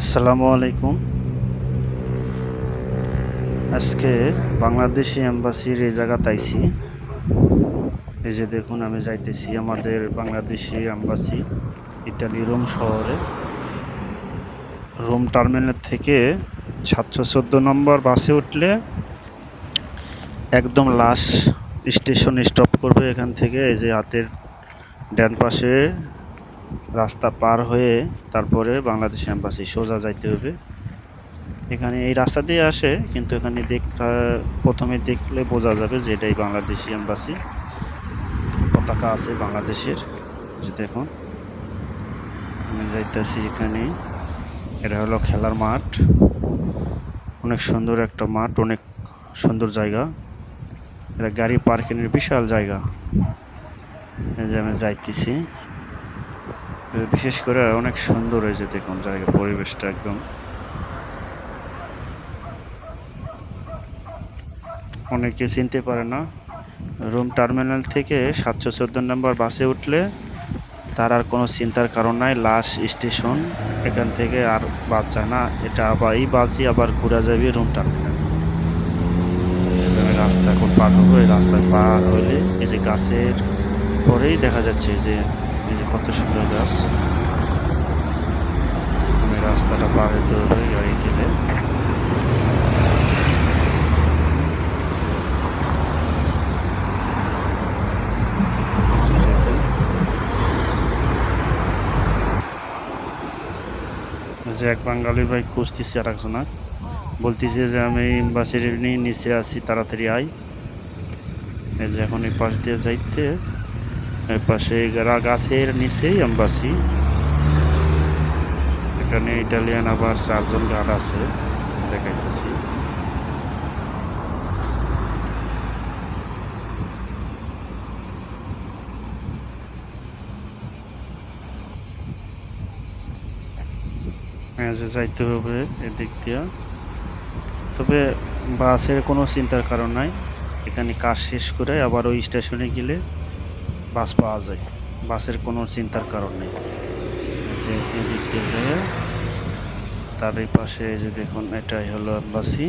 আসসালামু আলাইকুম। আজকে বাংলাদেশি এম্বাসির এই জায়গাতে আইছি। এই যে দেখুন, আমি যাইতেছি আমাদের বাংলাদেশি এম্বাসি, ইটালি, রোম শহরে। রোম টার্মিনাল থেকে সাতশো চোদ্দ নম্বর বাসে উঠলে একদম লাস্ট স্টেশন স্টপ করবে এখান থেকে। এই যে হাতের ডান পাশে রাস্তা পার হয়ে তারপরে বাংলাদেশ এম্বাসি সোজা যাইতে হবে। এখানে এই রাস্তা দিয়ে আসে, কিন্তু এখানে দেখতে প্রথমে দেখলে বোঝা যাবে যে এটাই বাংলাদেশি এম্বাসি। পতাকা আছে বাংলাদেশের যে দেখুন। আমি যাইতেছি এখানে। এটা হলো খেলার মাঠ। অনেক সুন্দর একটা মাঠ, অনেক সুন্দর জায়গা। এটা গাড়ি পার্কিংয়ের বিশাল জায়গা। যে আমি যাইতেছি। বিশেষ করে অনেক সুন্দর যে দেখুন জায়গা, পরিবেশটা একদম। অনেকে চিনতে পারে না, রুম টার্মিনাল থেকে সাতশো চোদ্দ নম্বর বাসে উঠলে তার আর কোনো চিন্তার কারণ নাই লাস্ট স্টেশন, এখান থেকে আর বাস যায় না, এটা আবার এই বাসই আবার ঘুরে যাবে রুম টার্মিনাল। রাস্তা এখন পার হব এই পার হইলে এই যে গাছের পরেই দেখা যাচ্ছে যে যে কত সুন্দর গাছ। আমি রাস্তাটা হতে হবে গাড়ি গেলে যে এক বাঙালি ভাই খুঁজতেছে আর একজনা বলতেছে যে আমি বাসের নিয়ে নিচে আছি, তাড়াতাড়ি আই এই যে এখন এই পাশ দিয়ে যাইতে পাশে গাছের নিচেই এম্বাসি এখানে ইটালিয়ান আবার চারজন গার্ড আছে, দেখাইতেছি। যাইতে হবে এদিক দিয়া। তবে বাসের কোনো চিন্তার কারণ নাই। এখানে কাজ শেষ করে আবার ওই স্টেশনে গেলে বাস পাওয়া যায়। বাসের কোনো চিন্তার কারণ নেই। যে এদিক দিয়ে যায়, তার এই পাশে যে দেখুন, এটাই হলো এম্বাসি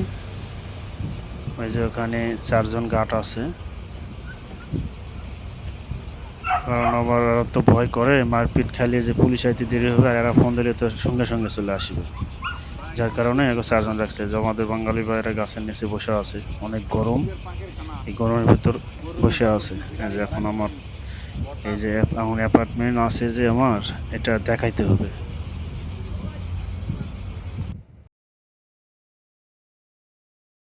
ওই যে ওখানে চারজন গার্ড আছে। কারণ ওরা তো ভয় করে, মারপিট খাইলে যে পুলিশ আইতে দেরি হবে আর এরা ফোন দিলে তো সঙ্গে সঙ্গে চলে আসবে। যার কারণে এগুলো চারজন রাখছে। যে আমাদের বাঙালি ভাইয়েরা গাছের নিচে বসে আছে, অনেক গরম। এই গরমের ভিতর বসে আছে। এখন আমার এই যে এখন অ্যাপার্টমেন্ট আছে যে আমার এটা দেখাইতে হবে।